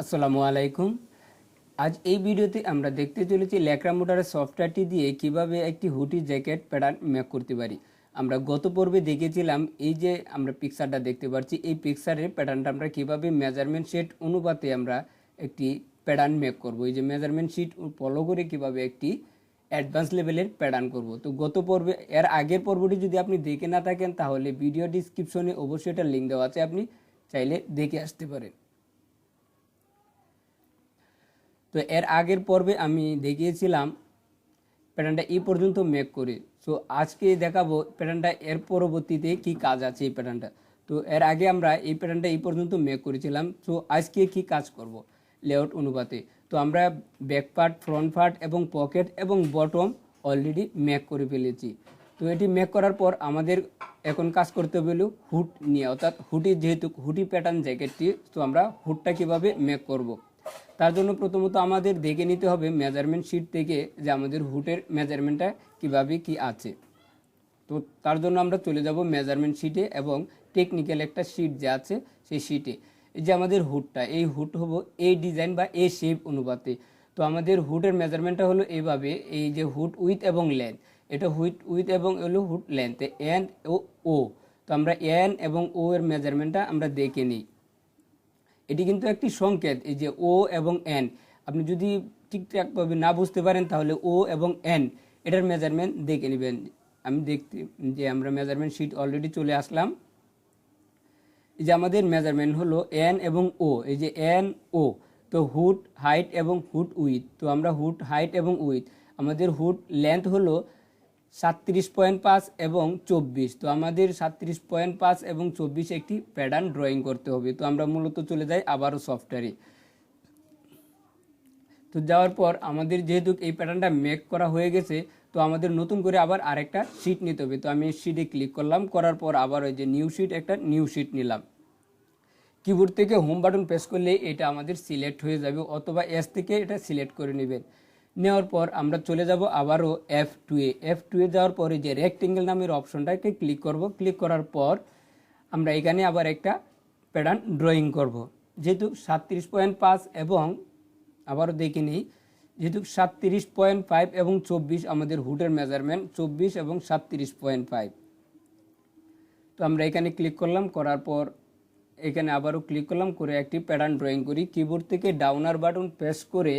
আসসালামু আলাইকুম। আজ এই ভিডিওতে আমরা দেখতে চলেছি ল্যাকরা মোটরের সফটওয়্যারটি দিয়ে কীভাবে একটি হুডি জ্যাকেট প্যাটার্ন মেক করতে পারি। আমরা গত পর্বে দেখেছিলাম এই যে আমরা পিকচারটা দেখতে পাচ্ছি, এই পিকচারের প্যাটার্নটা আমরা কীভাবে মেজারমেন্ট সেট অনুপাতে আমরা একটি প্যাটার্ন মেক করব। এই যে মেজারমেন্ট শিট ফলো করে কীভাবে একটি অ্যাডভান্স লেভেলের প্যাটার্ন করব। তো গত পর্বে, এর আগের পর্বটি যদি আপনি দেখে না থাকেন, তাহলে ভিডিও ডিসক্রিপশনে অবশ্যই এটার লিঙ্ক দেওয়া আছে, আপনি চাইলে দেখে আসতে পারেন। তো এর আগের পর্বে আমি দেখিয়েছিলাম প্যাটার্নটা এই পর্যন্ত মেক করে। সো আজকে দেখাবো প্যাটার্নটা এর পরবর্তীতে কি কাজ আছে এই প্যাটার্নটা। তো এর আগে আমরা এই প্যাটার্নটা এই পর্যন্ত মেক করেছিলাম। সো আজকে কি কাজ করব লেআউট অনুপাতে। তো আমরা ব্যাক পার্ট ফ্রন্ট পার্ট এবং পকেট এবং বটম অলরেডি মেক করে ফেলেছি। তো এটি মেক করার পর আমাদের এখন কাজ করতে হলো হুট নিয়ে। অর্থাৎ হুডি যেহেতু হুডি প্যাটার্ন জ্যাকেটটি তো আমরা হুটটা কীভাবে মেক করব। তার জন্য প্রথমত আমাদের দেখে নিতে হবে মেজারমেন্ট শিট থেকে যে আমাদের হুটের মেজারমেন্টটা কীভাবে কি আছে। তো তার জন্য আমরা চলে যাব মেজারমেন্ট শিটে এবং টেকনিক্যাল একটা শিট যে আছে সেই শিটে এই যে আমাদের হুডটা এই হুড হব এই ডিজাইন বা এই শেপ অনুপাতে। তো আমাদের হুডের মেজারমেন্টটা হলো এইভাবে, এই যে হুড উইথ এবং লেন্থ এটা হুইট উইথ এবং হলো হুড লেন্থ এন ও ও তো আমরা এন এবং ও এর মেজারমেন্টটা আমরা দেখে নিই। এটি কিন্তু একটি সংকেত, এই যে ও এবং এন। আপনি যদি ঠিকঠাকভাবে না বুঝতে পারেন, তাহলে ও এবং এন, এটার মেজারমেন্ট দেখে নেবেন। আমি দেখতে, যে আমরা মেজারমেন্ট শিট অলরেডি চলে আসলাম। এই যে আমাদের মেজারমেন্ট হলো এন এবং ও, এই যে এন, ও। তো হুড, হাইট এবং হুড উইথ। তো আমরা হুড, হাইট এবং উইথ। আমাদের হুড লেন্থ হলো সাতত্রিশ পয়েন্ট পাঁচ এবং চব্বিশ। তো আমাদের সাতত্রিশ পয়েন্ট পাঁচ এবং চব্বিশ একটি প্যাটার্ন ড্রয়িং করতে হবে। তো আমরা মূলত চলে যাই আবারও সফটওয়্যারে তো যাওয়ার পর আমাদের যেহেতু এই প্যাটার্নটা মেক করা হয়ে গেছে, তো আমাদের নতুন করে আবার আরেকটা শিট নিতে হবে। তো আমি শিটে ক্লিক করলাম, করার পর আবার ওই যে নিউ শিট একটা নিউ শিট নিলাম। কিবোর্ড থেকে হোম বাটন প্রেস করলে এটা আমাদের সিলেক্ট হয়ে যাবে, অথবা এস থেকে এটা সিলেক্ট করে নেবেন। নেওয়ার পর আমরা চলে যাব আবারও F two A F two A যাওয়ার পরে যে রেক্টেঙ্গেল নামের অপশনটাকে ক্লিক করব। ক্লিক করার পর আমরা এখানে আবার একটা প্যাটার্ন ড্রয়িং করব। যেহেতু সাতত্রিশ পয়েন্ট পাঁচ এবং আবারও দেখে নিই, যেহেতু সাতত্রিশ পয়েন্ট ফাইভ এবং চব্বিশ আমাদের হুডের মেজারমেন্ট চব্বিশ এবং সাতত্রিশ পয়েন্ট ফাইভ তো আমরা এখানে ক্লিক করলাম, করার পর এখানে আবারও ক্লিক করলাম, করে একটি প্যাটার্ন ড্রয়িং করি। কিবোর্ড থেকে ডাউনার বাটন প্রেস করে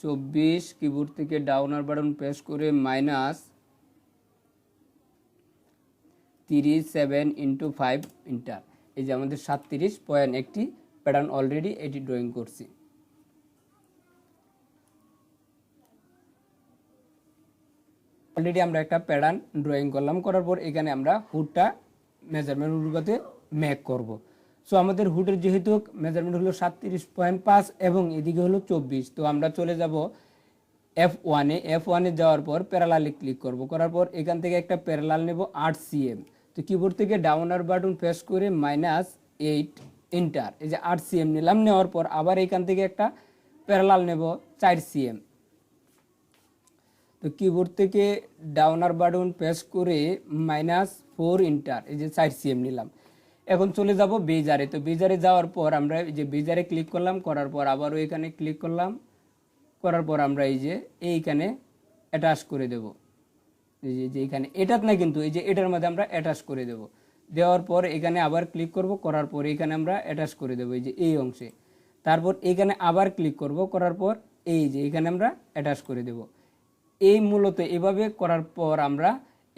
চব্বিশ কিবোর্ড থেকে ডাউনার বাটন প্রেস করে মাইনাস তিরিশ সেভেন ইন্টু ফাইভ ইন্টার এই যে আমাদের সাতত্রিশ পয়েন্ট একটি প্যাটার্ন অলরেডি এটি ড্রয়িং করছি। অলরেডি আমরা একটা প্যাটার্ন ড্রয়িং করলাম, করার পর এখানে আমরা হুডটা মেজারমেন্ট অনুপাতে মেক করব। সো আমাদের হুডের যেহেতু মেজারমেন্ট হলো সাতত্রিশ পয়েন্ট পাঁচ এবং এদিকে হলো চব্বিশ। তো আমরা চলে যাব এফ ওয়ানে এফ ওয়ানে যাওয়ার পর প্যারালালে ক্লিক করব। করার পর এখান থেকে একটা প্যারালাল নেব আট সিএম তো কিবোর্ড থেকে ডাউনার বাটন প্রেস করে মাইনাস এইট ইন্টার এই যে আট সিএম নিলাম, নেওয়ার পর আবার এখান থেকে একটা প্যারালাল নেব চার সিএম তো কিবোর্ড থেকে ডাউনার বাটন প্রেস করে মাইনাস ফোর ইন্টার এই যে চার সিএম নিলাম। এখন চলে যাব বেজারে। তো বেজারে যাওয়ার পর আমরা যে বেজারে ক্লিক করলাম, করার পর আবারও এখানে ক্লিক করলাম। করার পর আমরা এই যে এইখানে অ্যাটাচ করে দেব। এই যে এখানে এটাত না কিন্তু, এই যে এটার মধ্যে আমরা অ্যাটাচ করে দেব। দেওয়ার পর এখানে আবার ক্লিক করব, করার পর এখানে আমরা অ্যাটাচ করে দেব এই যে এই অংশে। তারপর এখানে আবার ক্লিক করব, করার পর এই যে এখানে আমরা অ্যাটাচ করে দেব। এই মূলত এভাবে করার পর আমরা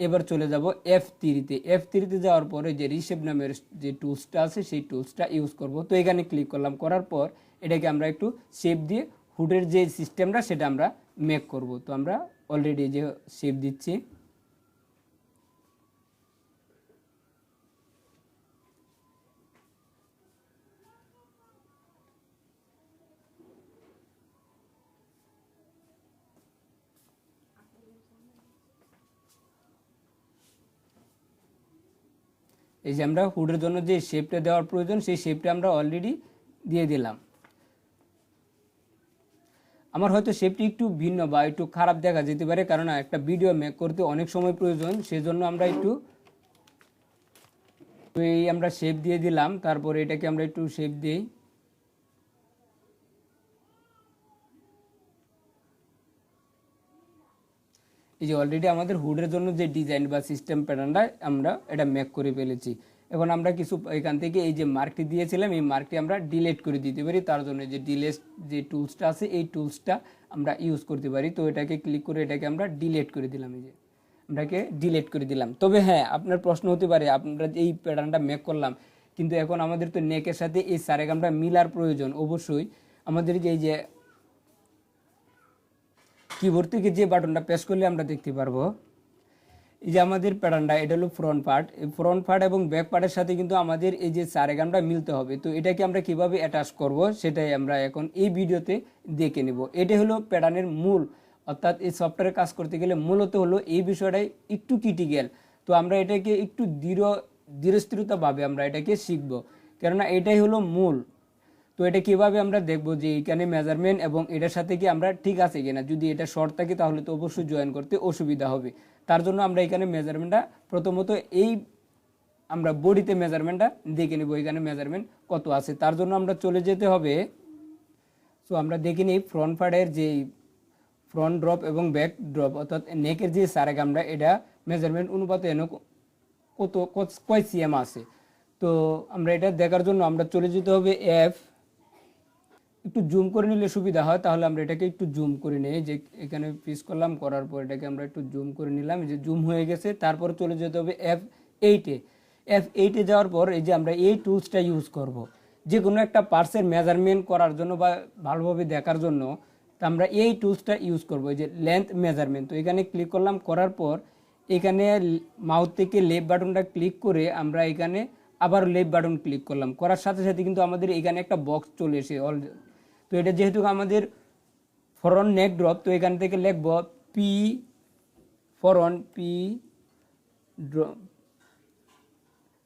এবার চলে যাব এফ থ্রিতে এফ থ্রিতে যাওয়ার পরে যে রিসেপ নামের যে টুলসটা আছে, সেই টুলসটা ইউজ করব। তো এখানে ক্লিক করলাম, করার পর এটাকে আমরা একটু শেপ দিয়ে হুডের যে সিস্টেমটা সেটা আমরা মেক করব। তো আমরা অলরেডি যে শেপ দিচ্ছি এই যে আমরা হুডের জন্য যে শেপটা দেওয়ার প্রয়োজন, সেই শেপটা আমরা অলরেডি দিয়ে দিলাম। আমার হয়তো শেপটি একটু ভিন্ন বা একটু খারাপ দেখা যেতে পারে, কারণ একটা ভিডিও মেক করতে অনেক সময় প্রয়োজন, সেজন্য আমরা একটু এই আমরা শেপ দিয়ে দিলাম, তারপরে এটাকে আমরা একটু শেপ দিই। এই যে অলরেডি আমাদের হুডের জন্য যে ডিজাইন বা সিস্টেম প্যাটার্নটা আমরা এটা ম্যাক করে ফেলেছি। এখন আমরা কিছু এখান থেকে এই যে মার্কটি দিয়েছিলাম, এই মার্কটি আমরা ডিলেট করে দিতে পারি। তার জন্য যে ডিলেট যে টুলসটা আছে, এই টুলসটা আমরা ইউজ করতে পারি। তো এটাকে ক্লিক করে এটাকে আমরা ডিলেট করে দিলাম এই যে। আমরাকে ডিলেট করে দিলাম। তবে হ্যাঁ আপনার প্রশ্ন হতে পারে, আমরা এই প্যাটার্নটা মেক করলাম, কিন্তু এখন আমাদের তো নেকের সাথে এই সারেগামটা মিলার প্রয়োজন। অবশ্যই আমাদের যে এই যে কিবোর্ড থেকে যে বাটনটা প্রেস করলে আমরা দেখতে পারব। এই যে আমাদের প্যাটার্নটা এটা হলো ফ্রন্ট পার্ট এই ফ্রন্ট পার্ট এবং ব্যাক পার্টের সাথে কিন্তু আমাদের এই যে সারেগামটা মিলতে হবে। তো এটাকে আমরা কীভাবে অ্যাটাচ করব, সেটাই আমরা এখন এই ভিডিওতে দেখে নেব। এটা হলো প্যাটার্নের মূল, অর্থাৎ এই সফটওয়্যারে কাজ করতে গেলে মূলত হলো এই বিষয়টাই একটু ক্রিটিক্যাল তো আমরা এটাকে একটু দৃঢ় দৃঢ়স্থিরতাভাবে আমরা এটাকে শিখব। কেননা এটাই হলো মূল। তো এটা কীভাবে আমরা দেখব যে এখানে মেজারমেন্ট এবং এটার সাথে কি আমরা ঠিক আছে কিনা? যদি এটা শর্ট থাকে তাহলে তো অবশ্যই জয়েন করতে অসুবিধা হবে। তার জন্য আমরা এখানে মেজারমেন্টটা প্রথমত এই আমরা বডিতে মেজারমেন্টটা দেখে নেব, এখানে মেজারমেন্ট কত আছে। তার জন্য আমরা চলে যেতে হবে। সো আমরা দেখে নিই ফ্রন্ট পার্টের যে ফ্রন্ট ড্রপ এবং ব্যাক ড্রপ অর্থাৎ নেকের যে সারেগামটা এটা মেজারমেন্ট অনুপাতে এনে কত কয় সিএম আছে। তো আমরা এটা দেখার জন্য আমরা চলে যেতে হবে এফ একটু জুম করে নিলে সুবিধা হয়, তাহলে আমরা এটাকে একটু জুম করে নিই। যে এখানে পিস করলাম, করার পর এটাকে আমরা একটু জুম করে নিলাম। যে জুম হয়ে গেছে, তারপর চলে যেতে হবে এফ এইটে এফ এইটে যাওয়ার পর এই যে আমরা এই টুলসটা ইউজ করব। যে কোনো একটা পার্সের মেজারমেন্ট করার জন্য বা ভালোভাবে দেখার জন্য তা আমরা এই টুলসটা ইউজ করব। এই যে লেন্থ মেজারমেন্ট তো এখানে ক্লিক করলাম, করার পর এখানে মাউথ থেকে লেফট বাটনটা ক্লিক করে আমরা এখানে আবার লেফট বাটন ক্লিক করলাম। করার সাথে সাথে কিন্তু আমাদের এখানে একটা বক্স চলে এসে অল তো এটা যেহেতু আমাদের ফরন নেক ড্রপ তো এখান থেকে লিখব পি ফরন পি ড্রপ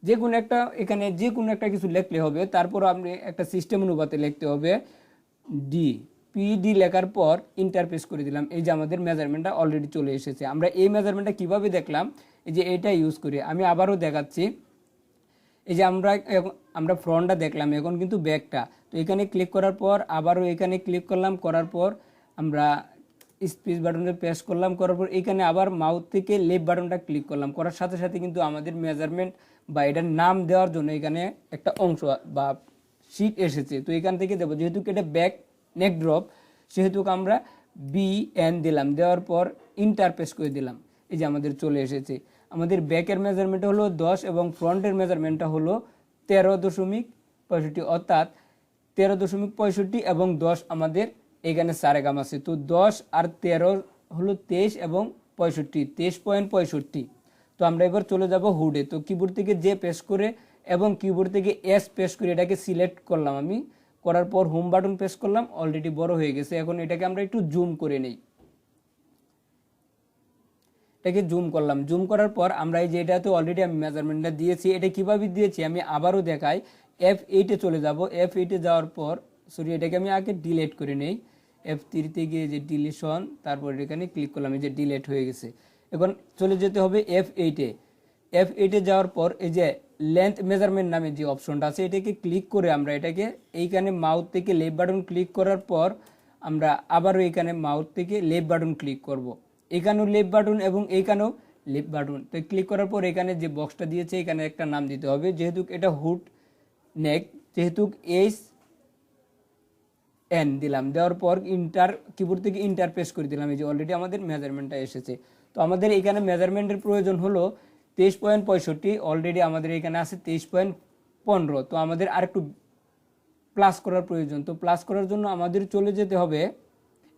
যে কোনো একটা, এখানে যে কোনো একটা কিছু লিখলে হবে, তারপর আপনি একটা সিস্টেম অনুপাতে লিখতে হবে ডি পি ডি লেখার পর ইন্টারফেস করে দিলাম। এই যে আমাদের মেজারমেন্টটা অলরেডি চলে এসেছে। আমরা এই মেজারমেন্টটা কীভাবে দেখলাম? এই যে এটা ইউজ করি। আমি আবারও দেখাচ্ছি। এই যে আমরা আমরা ফ্রন্টটা দেখলাম, এখন কিন্তু ব্যাকটা তো এখানে ক্লিক করার পর, আবারও এখানে ক্লিক করলাম, করার পর আমরা স্পিচ বাটনে প্রেস করলাম, করার পর এখানে আবার মাউথ থেকে লেফট বাটনটা ক্লিক করলাম। করার সাথে সাথে কিন্তু আমাদের মেজারমেন্ট বা এটার নাম দেওয়ার জন্য এখানে একটা অংশ বা শিট এসেছে। তো এখান থেকে দেবো যেহেতু এটা ব্যাক নেক ড্রপ সেহেতু আমরা বি এন দিলাম। দেওয়ার পর ইন্টারপেস করে দিলাম। এই যে আমাদের চলে এসেছে। আমাদের ব্যাকের মেজারমেন্টটা হলো দশ এবং ফ্রন্টের মেজারমেন্টটা হলো তেরো দশমিক পঁয়ষট্টি, অর্থাৎ তেরো দশমিক পঁয়ষট্টি এবং দশ আমাদের এখানে সারেগাম আছে। তো দশ আর তেরো হলো তেইশ এবং পঁয়ষট্টি, তেইশ পয়েন্ট পঁয়ষট্টি। তো আমরা এবার চলে যাব হুডে। তো কিবোর্ড থেকে যে পেশ করে এবং কিবোর্ড থেকে এস পেশ করে এটাকে সিলেক্ট করলাম আমি। করার পর হোম বাটন প্রেস করলাম অলরেডি বড় হয়ে গেছে। এখন এটাকে আমরা একটু জুম করে নেই। এটাকে জুম করলাম। জুম করার পর আমরা এই যে এটাতে অলরেডি আমি মেজারমেন্টটা দিয়েছি, এটা কীভাবে দিয়েছি আমি আবারও দেখাই। এফ এইটে চলে যাব। এফ এইটে যাওয়ার পর সরি এটাকে আমি আগে ডিলেট করে নেই। এফ থ্রিতে গিয়ে যে ডিলিশন তারপর এখানে ক্লিক করলাম, এই যে ডিলেট হয়ে গেছে। এখন চলে যেতে হবে এফ এইটে এফ এইটে যাওয়ার পর এই যে লেন্থ মেজারমেন্ট নামে যে অপশনটা আছে, এটাকে ক্লিক করে আমরা এটাকে এইখানে মাউথ থেকে লেফট বাটন ক্লিক করার পর আমরা আবারও এখানে মাউথ থেকে লেফট বাটন ক্লিক করব। এখানেও লেফট বাটন এবং এইখানেও লেফট বাটন তো ক্লিক করার পর এখানে যে বক্সটা দিয়েছে, এখানে একটা নাম দিতে হবে। যেহেতু এটা হুড নেক যেহেতু এইচ এন দিলাম। দেওয়ার পর ইন্টার কিবোর্ড থেকে ইন্টারপ্রেস করে দিলাম। এই যে অলরেডি আমাদের মেজারমেন্টটা এসেছে। তো আমাদের এখানে মেজারমেন্টের প্রয়োজন হলো তেইশ পয়েন্ট পঁয়ষট্টি অলরেডি আমাদের এখানে আছে তেইশ পয়েন্ট পনেরো। তো আমাদের আরেকটু প্লাস করার প্রয়োজন। তো প্লাস করার জন্য আমাদের চলে যেতে হবে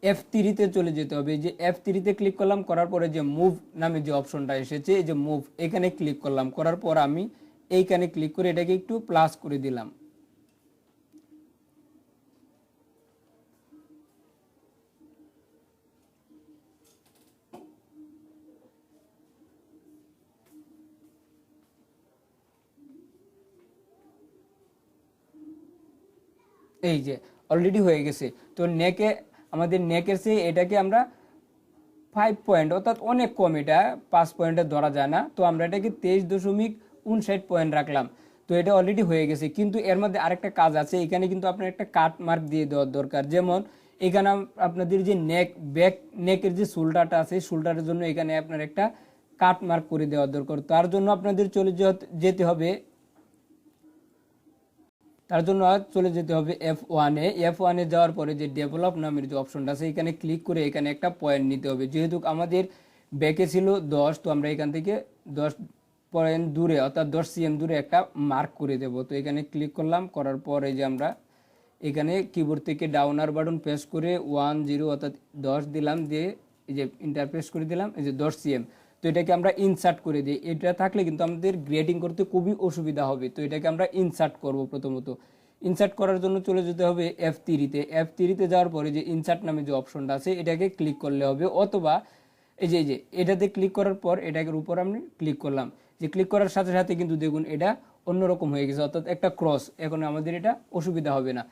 এফ থ্রিতে চলে যেতে হবে। যে এফ থ্রিতে ক্লিক করলাম, করার পরে যে মুভ নামে যে অপশনটা এসেছে, এই যে মুভ এখানে ক্লিক করলাম। করার পর আমি এইখানে ক্লিক করে এটাকে একটু প্লাস করে দিলাম। এই যে অলরেডি হয়ে গেছে। তো নেকে আমাদের নেকের সে এটাকে আমরা ফাইভ পয়েন্ট অর্থাৎ অনেক কম এটা, পাঁচ পয়েন্টে ধরা যায় না। তো আমরা এটাকে তেইশ দশমিক উনষাট পয়েন্ট রাখলাম। তো এটা অলরেডি হয়ে গেছে। কিন্তু এর মধ্যে আরেকটা কাজ আছে, এখানে কিন্তু আপনার একটা কাট মার্ক দিয়ে দেওয়ার দরকার। যেমন, এখানে আপনাদের যে নেক ব্যাক নেকের যে শোল্ডারটা আছে শোল্ডারের জন্য এখানে আপনার একটা কাট মার্ক করে দেওয়ার দরকার। তার জন্য আপনাদের চলে যেতে হবে তার জন্য চলে যেতে হবে এফ ওয়ানে এফ ওয়ানে যাওয়ার পরে যে ডেভেলপ নামের যে অপশনটা আছে, এখানে ক্লিক করে এখানে একটা পয়েন্ট নিতে হবে। যেহেতু আমাদের ব্যাকে ছিল দশ, তো আমরা এখান থেকে দশ পয়েন্ট দূরে, অর্থাৎ দশ সিএম দূরে একটা মার্ক করে দেব। তো এখানে ক্লিক করলাম, করার পরে যে আমরা এখানে কিবোর্ড থেকে ডাউনার বাটন প্রেস করে ওয়ান জিরো অর্থাৎ দশ দিলাম, দিয়ে এই যে ইন্টারপ্রেস করে দিলাম, এই যে দশ সিএম তো এটাকে আমরা ইনসার্ট করে দিই। এটা থাকলে কিন্তু আমাদের গ্রেডিং করতে খুবই অসুবিধা হবে। তো এটাকে আমরা ইনসার্ট করব প্রথমত। ইনসার্ট করার জন্য চলে যেতে হবে এফ থ্রিতে এফ থ্রিতে যাওয়ার পরে যে ইনসার্ট নামে যে অপশনটা আছে, এটাকে ক্লিক করলে হবে। অথবা এই যে এই যে, এটাতে ক্লিক করার পর এটাকে উপর আমি ক্লিক করলাম। যে ক্লিক করার সাথে সাথে কিন্তু দেখুন এটা অন্যরকম হয়ে গেছে। অর্থাৎ একটা ক্রস এখন আমাদের এটা অসুবিধা হবে না।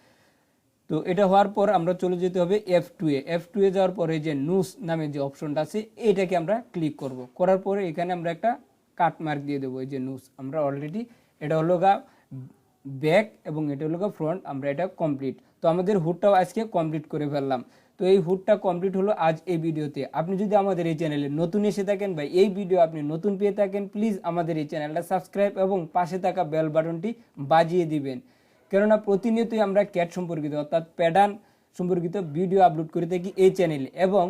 তো এটা হওয়ার পর আমরা চলে যেতে হবে F two A. F two A যাওয়ার পরে যে নুস নামে যে অপশনটা আছে, এটাকে আমরা ক্লিক করব। করার পরে এখানে আমরা একটা কাট মার্ক দিয়ে দেবো, এই যে নুস আমরা অলরেডি এটা হলো গা ব্যাক এবং এটা হলো গা ফ্রন্ট আমরা এটা কমপ্লিট তো আমাদের হুডটাও আজকে কমপ্লিট করে ফেললাম। তো এই হুডটা কমপ্লিট হলো আজ এই ভিডিওতে। আপনি যদি আমাদের এই চ্যানেলে নতুন এসে থাকেন বা এই ভিডিও আপনি নতুন পেয়ে থাকেন প্লিজ আমাদের এই চ্যানেলটা সাবস্ক্রাইব এবং পাশে থাকা বেল বাটনটি বাজিয়ে দিবেন। কেননা প্রতিনিয়তই আমরা ক্যাট সম্পর্কিত, অর্থাৎ প্যাডান সম্পর্কিত ভিডিও আপলোড করে থাকি এই চ্যানেলে এবং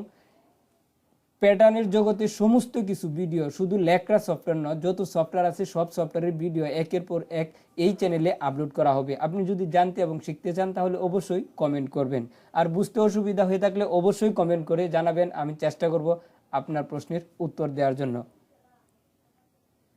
প্যাটার্নের জগতে সমস্ত কিছু ভিডিও শুধু লেকরা সফটওয়্যার নয়, যত সফটওয়্যার আছে, সব সফটওয়্যারের ভিডিও একের পর এক এই চ্যানেলে আপলোড করা হবে। আপনি যদি জানতে এবং শিখতে চান, তাহলে অবশ্যই কমেন্ট করবেন। আর বুঝতে অসুবিধা হয়ে থাকলে অবশ্যই কমেন্ট করে জানাবেন, আমি চেষ্টা করব আপনার প্রশ্নের উত্তর দেওয়ার জন্য।